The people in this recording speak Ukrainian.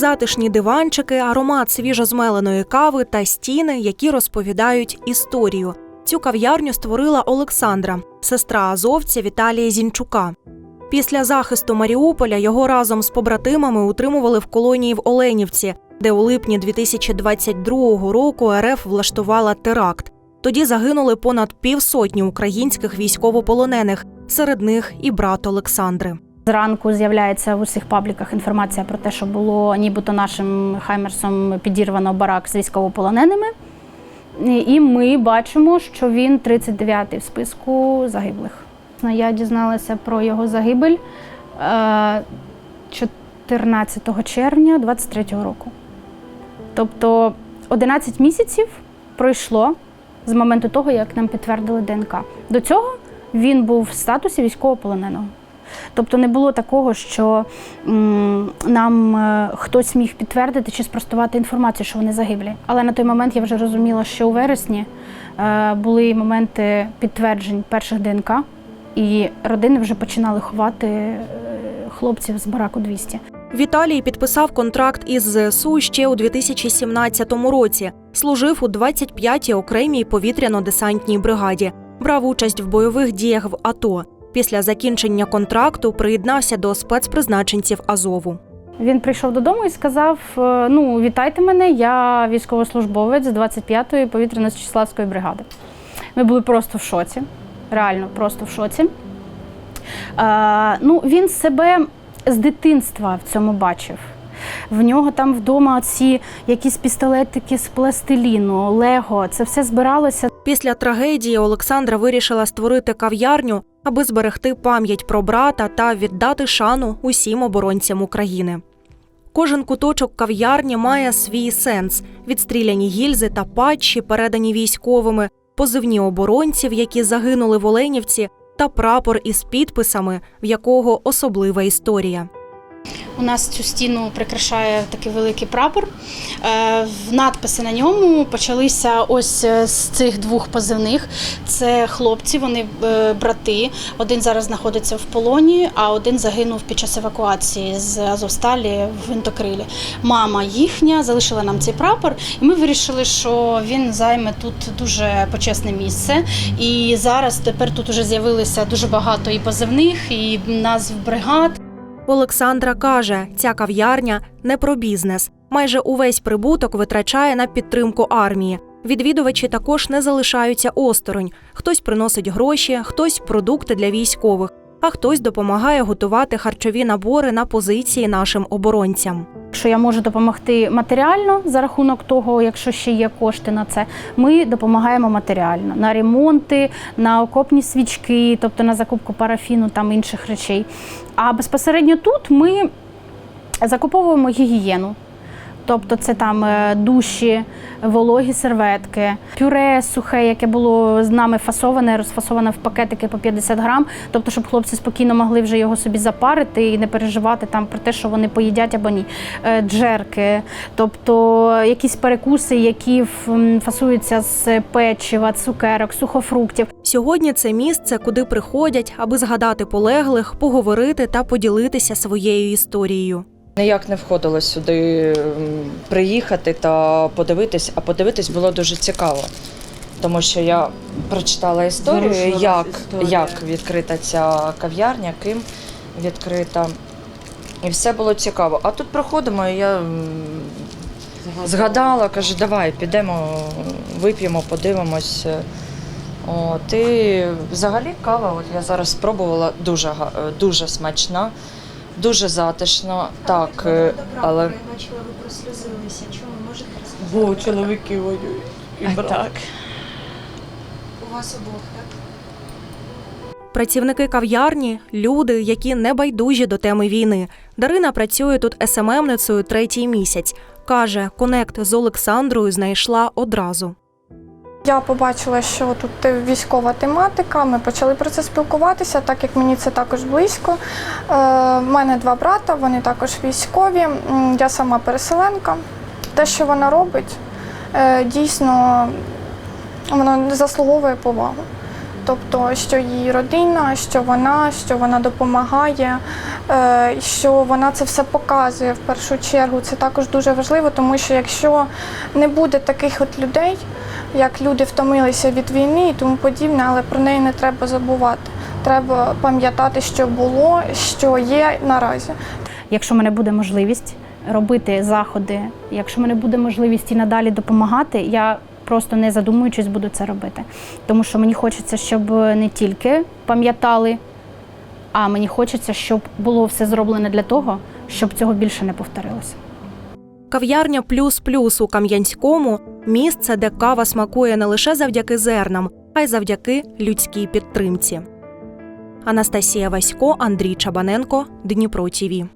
Затишні диванчики, аромат свіжозмеленої кави та стіни, які розповідають історію. Цю кав'ярню створила Олександра, сестра азовця Віталія Зінчука. Після захисту Маріуполя його разом з побратимами утримували в колонії в Оленівці, де у липні 2022 року РФ влаштувала теракт. Тоді загинули понад півсотні українських військовополонених, серед них і брат Олександри. Зранку з'являється в усіх пабліках інформація про те, що було нібито нашим хаймерсом підірвано барак з військовополоненими. І ми бачимо, що він 39-й в списку загиблих. Я дізналася про його загибель е, 14 червня 23-го року. Тобто 11 місяців пройшло з моменту того, як нам підтвердили ДНК. До цього він був в статусі військовополоненого. Тобто не було такого, що нам е, хтось міг підтвердити чи спростувати інформацію, що вони загиблі. Але на той момент я вже розуміла, що у вересні е, були моменти підтверджень перших ДНК, і родини вже починали ховати е, хлопців з бараку 200. Віталій підписав контракт із ЗСУ ще у 2017 році. Служив у 25-й окремій повітряно-десантній бригаді, брав участь в бойових діях в АТО. Після закінчення контракту приєднався до спецпризначенців Азову. Він прийшов додому і сказав: е, Ну, вітайте мене, я військовослужбовець з 25-ї повітряно-числавської бригади. Ми були просто в шоці, реально просто в шоці. Е, ну, він себе з дитинства в цьому бачив. В нього там вдома ці якісь пістолетики з пластиліну, лего. Це все збиралося Після трагедії Олександра вирішила створити кав'ярню, аби зберегти пам'ять про брата та віддати шану усім оборонцям України. Кожен куточок кав'ярні має свій сенс: відстріляні гільзи та патчі, передані військовими, позивні оборонців, які загинули в Оленівці, та прапор із підписами, в якого особлива історія. У нас цю стіну прикрашає такий великий прапор. Е, Надписи на ньому почалися ось е, з цих двох позивних. Це хлопці, вони е, брати. Один зараз знаходиться в полоні, а один загинув під час евакуації з Азовсталі в Винтокрилі. Мама їхня залишила нам цей прапор, і ми вирішили, що він займе тут дуже почесне місце. І зараз тепер тут вже з'явилося дуже багато і позивних, і назв бригад. Олександра каже, ця кав'ярня не про бізнес. Майже увесь прибуток витрачає на підтримку армії. Відвідувачі також не залишаються осторонь. Хтось приносить гроші, хтось продукти для військових, а хтось допомагає готувати харчові набори на позиції нашим оборонцям. Якщо я можу допомогти матеріально за рахунок того, якщо ще є кошти на це, ми допомагаємо матеріально на ремонти, на окопні свічки, тобто на закупку парафіну там інших речей. А безпосередньо тут ми закуповуємо гігієну. Тобто це там е, душі, вологі серветки, пюре сухе, яке було з нами фасоване, розфасоване в пакетики по 50 грам. Тобто, щоб хлопці спокійно могли вже його собі запарити і не переживати там про те, що вони поїдять або ні. Е, Джерки, тобто якісь перекуси, які фасуються з печива, цукерок, сухофруктів. Сьогодні це місце, куди приходять, аби згадати полеглих, поговорити та поділитися своєю історією. Ніяк не входило сюди приїхати та подивитись, а подивитись було дуже цікаво. Тому що я прочитала історію, як, історія. як відкрита ця кав'ярня, ким відкрита. І все було цікаво. А тут проходимо, і я згадала, кажу, давай підемо, вип'ємо, подивимось. От, і взагалі кава, от я зараз спробувала дуже, дуже смачна, дуже затишно. Так, е, але Я бачила, ви прослізилися. Чому можете розказати? Бо чоловіки воюють. І брат. так. У вас обох, так? Працівники кав'ярні люди, які не байдужі до теми війни. Дарина працює тут СММницею третій місяць. Каже, конект з Олександрою знайшла одразу. Я побачила, що тут військова тематика. Ми почали про це спілкуватися, так як мені це також близько. Е, в мене два брата, вони також військові. Я сама переселенка. Те, що вона робить, е, дійсно воно заслуговує повагу. тобто, що її родина, що вона, що вона допомагає, е, що вона це все показує в першу чергу. Це також дуже важливо, тому що якщо не буде таких от людей, як люди втомилися від війни і тому подібне, але про неї не треба забувати. Треба пам'ятати, що було, що є наразі. Якщо в мене буде можливість робити заходи, якщо в мене буде можливість і надалі допомагати, я просто не задумуючись буду це робити. Тому що мені хочеться, щоб не тільки пам'ятали, а мені хочеться, щоб було все зроблено для того, щоб цього більше не повторилося. Кав'ярня Плюс Плюс у Кам'янському місце, де кава смакує не лише завдяки зернам, а й завдяки людській підтримці. Анастасія Васько, Андрій Чабаненко, Дніпро ТІВІ.